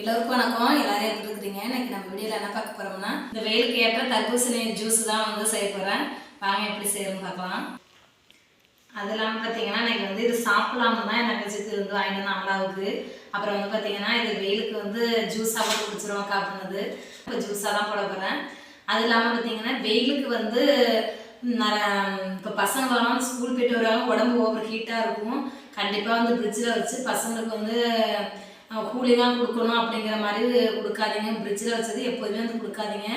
எல்லோருக்கும் வணக்கம். எல்லாரும் எப்படி இருக்கிறீங்க? இன்னைக்கு நம்ம வீடியோவில் என்ன பார்க்க போறோம்னா இந்த வெயிலுக்கு ஏற்ற தர்பூசணி ஜூஸ் தான் வந்து செய்ய போகிறேன் வாங்க எப்படி செய்யணும் பார்க்கலாம். அது இல்லாமல் பார்த்தீங்கன்னா இன்னைக்கு வந்து இது சாப்பிடலாம்னு தான் எனக்கு சித்து வந்து வாங்கிட்டு வந்து அமலாவுக்கு அப்புறம் வந்து பார்த்தீங்கன்னா இது வெயிலுக்கு வந்து ஜூஸாக போட்டு குடிச்சிருவோம் காப்பினது. இப்போ ஜூஸாக தான் போட போகிறேன் அது இல்லாமல் பார்த்தீங்கன்னா வெயிலுக்கு வந்து இப்போ பசங்க வரலாம் ஸ்கூல் போயிட்டு வராங்க உடம்பு ஓவர் ஹீட்டாக இருக்கும். கண்டிப்பாக வந்து ஃப்ரிட்ஜில் வச்சு பசங்களுக்கு வந்து கூலிங்காக கொடுக்கணும் அப்படிங்கிற மாதிரி கொடுக்காதீங்க. பிரிட்ஜில் வச்சது எப்போதுமே வந்து கொடுக்காதீங்க.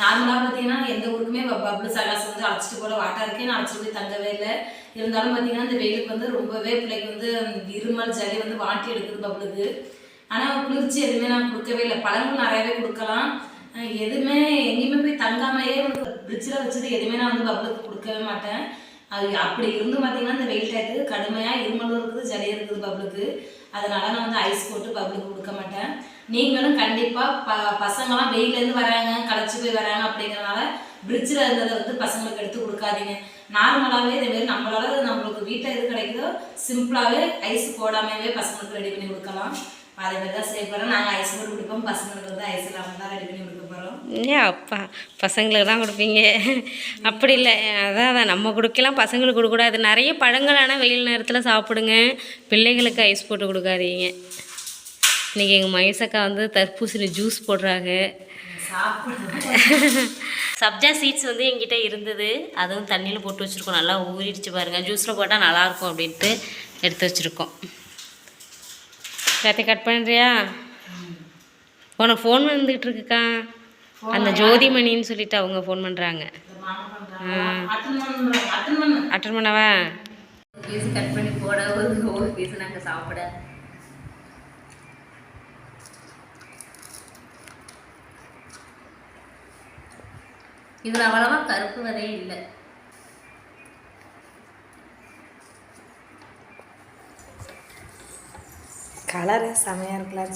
நார்மலாக பார்த்தீங்கன்னா எந்த ஊருக்குமே பப்ளு சகாசம் வந்து அழைச்சிட்டு போல வாட்டா இருக்கே நான் அழைச்சிட்டு போய் தங்கவே இல்லை. இருந்தாலும் பார்த்தீங்கன்னா இந்த வெயிலுக்கு வந்து ரொம்பவே பிள்ளைக்கு வந்து இருமல் ஜலி வந்து வாட்டி எடுக்குது பப்ளுக்கு. ஆனால் குளிர்ச்சி எதுவுமே நான் கொடுக்கவே இல்லை. பழங்கள் நிறையவே கொடுக்கலாம். எதுவுமே எங்கேயுமே போய் தங்காமையே பிரிட்ஜில் வச்சது எதுவுமே நான் வந்து பப்ளுக்கு கொடுக்கவே மாட்டேன். அது அப்படி இருந்து பார்த்தீங்கன்னா இந்த வெயில் டயத்துக்கு கடுமையாக இருமலும் இருக்குது ஜலி இருக்குது பப்ளுக்கு அதனால நான் வந்து ஐஸ் போட்டு பப்ளுக்கு கொடுக்க மாட்டேன். நீங்களும் கண்டிப்பாக ப பசங்களாம் வெயிலேருந்து வராங்க களைச்சி போய் வராங்க அப்படிங்கிறனால பிரிட்ஜில் இருந்ததை வந்து பசங்களுக்கு எடுத்து கொடுக்காதீங்க. நார்மலாகவே இதேமாரி நம்மளால நம்மளுக்கு வீட்டில் எது கிடைக்குதோ சிம்பிளாகவே ஐஸ் போடாமவே பசங்களுக்கு ரெடி பண்ணி கொடுக்கலாம். அதே மாதிரி தான் செய்ய போகிறோம் நாங்கள் ஐஸ் போட்டு கொடுப்போம். பசங்களுக்கு வந்து ஐஸ் இல்லாமல் தான் ரெடி பண்ணி கொடுக்க போகிறோம் ஏன் அப்பா பசங்களுக்கு தான் கொடுப்பீங்க. அப்படி இல்லை. அதான் அதான். நம்ம கொடுக்கலாம். பசங்களுக்கு கொடுக்கக்கூடாது. நிறைய பழங்கள் ஆனால் வெயில் நேரத்தில் சாப்பிடுங்க. பிள்ளைகளுக்கு ஐஸ் போட்டு கொடுக்காதீங்க. இன்றைக்கி எங்கள் மகேசக்கா வந்து தர்பூசணி ஜூஸ் போடுறாங்க. சப்ஜா சீட்ஸ் வந்து எங்கிட்ட இருந்தது. அதுவும் தண்ணியில் போட்டு வச்சுருக்கோம். நல்லா ஊறிடுச்சு பாருங்கள் ஜூஸில் போட்டால் நல்லாயிருக்கும் அப்படின்ட்டு எடுத்து வச்சுருக்கோம். எல்லாத்தையும் கட் பண்ணுறியா உனக்கு ஃபோன் வந்துக்கிட்டு இருக்குக்கா. அந்த ஜோதிமணின்னு சொல்லிட்டு அவங்க ஃபோன் பண்ணுறாங்க அட்டன் பண்ணவா பீஸ் கட் பண்ணி போட ஒரு ஒரு பீஸ் நாங்கள் சாப்பிட. இதில் அவ்வளவா கருப்பு வரையே இல்லை. கலரு செமையாக இருக்கலாம்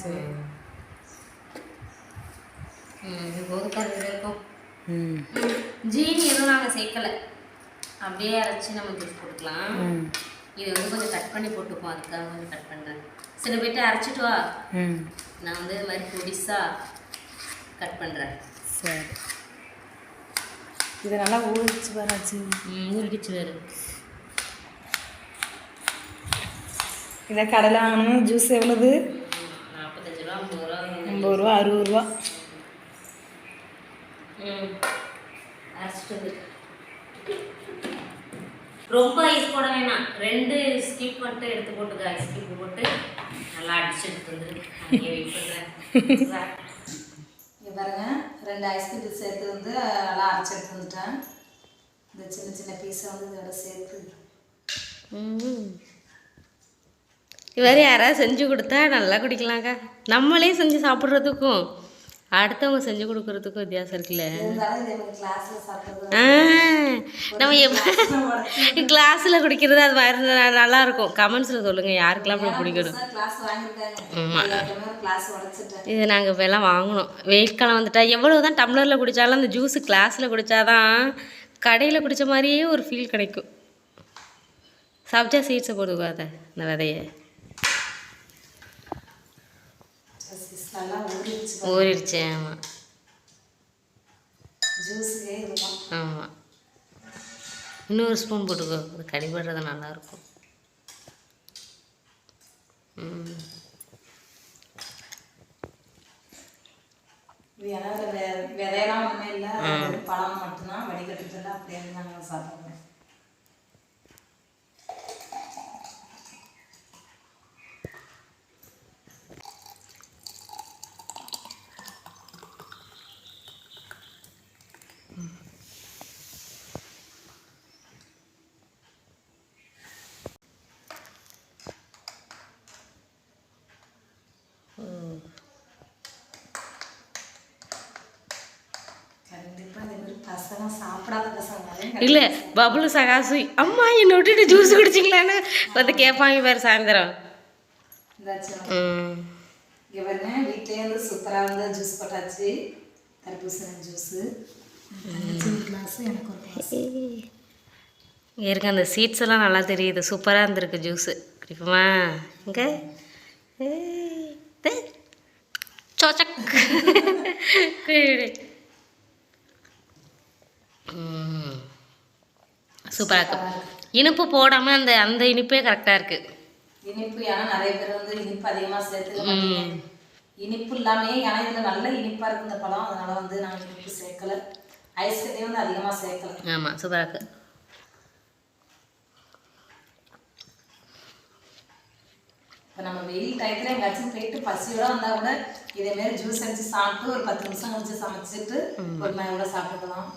இருக்கும் ஜீனி எதுவும் நாங்கள் சேர்க்கலை. அப்படியே அரைச்சி நம்ம ஜூஸ் போட்டுக்கலாம். இது வந்து கொஞ்சம் கட் பண்ணி போட்டுப்போம் அதுக்காக கொஞ்சம் கட் பண்ணுறேன் சில பேர்ட்டு அரைச்சிட்டு வா. நான் வந்து இது மாதிரி பொடிசாக கட் பண்ணுறேன் சரி. இது நல்லா ஊறிச்சு வராச்சு ஊறிடுச்சு வேறு. இதை கடையில் வாங்கணும்? ஜூஸ் எவ்வளவு? நாற்பத்தஞ்சு ரூபா ஐம்பது ரூபா ஐம்பது ரூபா. அறுபது ரூபா ரொம்ப ஐஸ் போட வேணாம். ரெண்டு ஸ்கிப் மட்டும் எடுத்து போட்டுக்க ஐஸ் ஸ்கிப் போட்டு நல்லா அடிச்சு எடுத்து வந்துரு அங்கேயே வெயிட் பண்ணுறேன் இங்கே பாருங்க ரெண்டு ஐஸ்கிரீம் சேர்த்து வந்து நல்லா அரைச்சி எடுத்து வந்துட்டேன். இந்த சின்ன சின்ன பீஸை வந்து இதோட சேர்த்து. இவர் யாராவது செஞ்சு கொடுத்தா நல்லா குடிக்கலாம்க்கா நம்மளே செஞ்சு சாப்பிட்றதுக்கும் அடுத்தவங்க செஞ்சு கொடுக்கறதுக்கும் வித்தியாசம் இருக்குல்ல. நம்ம எப்போ கிளாஸில் குடிக்கிறது அது மாதிரி ந- நல்லா இருக்கும். கமெண்ட்ஸில் சொல்லுங்கள் யாருக்கெல்லாம் அப்படி பிடிக்கணும். கிளாஸ் வாங்கியிருக்காங்க. ஆமா. எல்லாத்தையுமே கிளாஸ் உடச்சிட்டேன். இது நாங்கள் இப்போலாம் வாங்கினோம் வெயில் காலம் வந்துட்டா எவ்வளோ தான் டம்ளரில் குடித்தாலும் அந்த ஜூஸ் கிளாஸில் குடித்தாதான் கடையில் குடித்த மாதிரியே ஒரு ஃபீல் கிடைக்கும். சப்ஜா சீட்ஸை போடுவாத இந்த விதைய நல்லா ஊறிச்சு ஊறிடுச்சு ஆமாம் ஆமாம் இன்னொரு ஸ்பூன் போட்டுக்கோ. அது கடிபடுறது நல்லாயிருக்கும் விதையெல்லாம் ஒன்றுமே இல்லை. பழம் மட்டும்தான். வடிகட்டுறதுல அப்படியே நாங்கள் சாப்பிடுவோம் கண்டிப்பாக இதே மாதிரி பசங்க சாப்பிடாத பசங்க இல்லை பபுள் சகாசு. அம்மா என்னை விட்டுட்டு ஜூஸ் குடிச்சிங்களான்னு வந்து கேட்பாங்க பேர். சாயந்தரம் இங்கே வந்து சூப்பராக வந்து ஜூஸ் போட்டாச்சு. தர்பூசணி ஜூஸு கிளாஸ் இருக்க அந்த சீட்ஸ் எல்லாம் நல்லா தெரியுது. சூப்பராக இருந்திருக்கு ஜூஸு குடிப்போமா? இங்கே. சோச்சக். சூப்பராக இருக்கு. இனிப்பு போடாமல் அந்த அந்த இனிப்பே கரெக்டாக இருக்குது இனிப்பு ஏன்னா நிறைய பேர் வந்து இனிப்பு அதிகமாக மாட்டீங்க இனிப்பு இல்லாமே ஏன்னா இதில் நல்ல இனிப்பாக இருக்கு இந்த பழம். அதனால வந்து நாங்கள் இனிப்பு சேர்க்கல. ஐஸ் கட்டியும் வந்து அதிகமாக சேர்க்கல. ஆமாம் சூப்பராக இருக்கு. இப்போ நம்ம வெயில் டயத்தில் எங்கேயாச்சும் போயிட்டு பசியோட வந்தால் கூட இதே மாதிரி ஜூஸ் அடிச்சு சாப்பிட்டு ஒரு பத்து நிமிஷம் கழிச்சு சமைச்சிட்டு ஒரு மணி கூட சாப்பிட்டுக்கலாம்.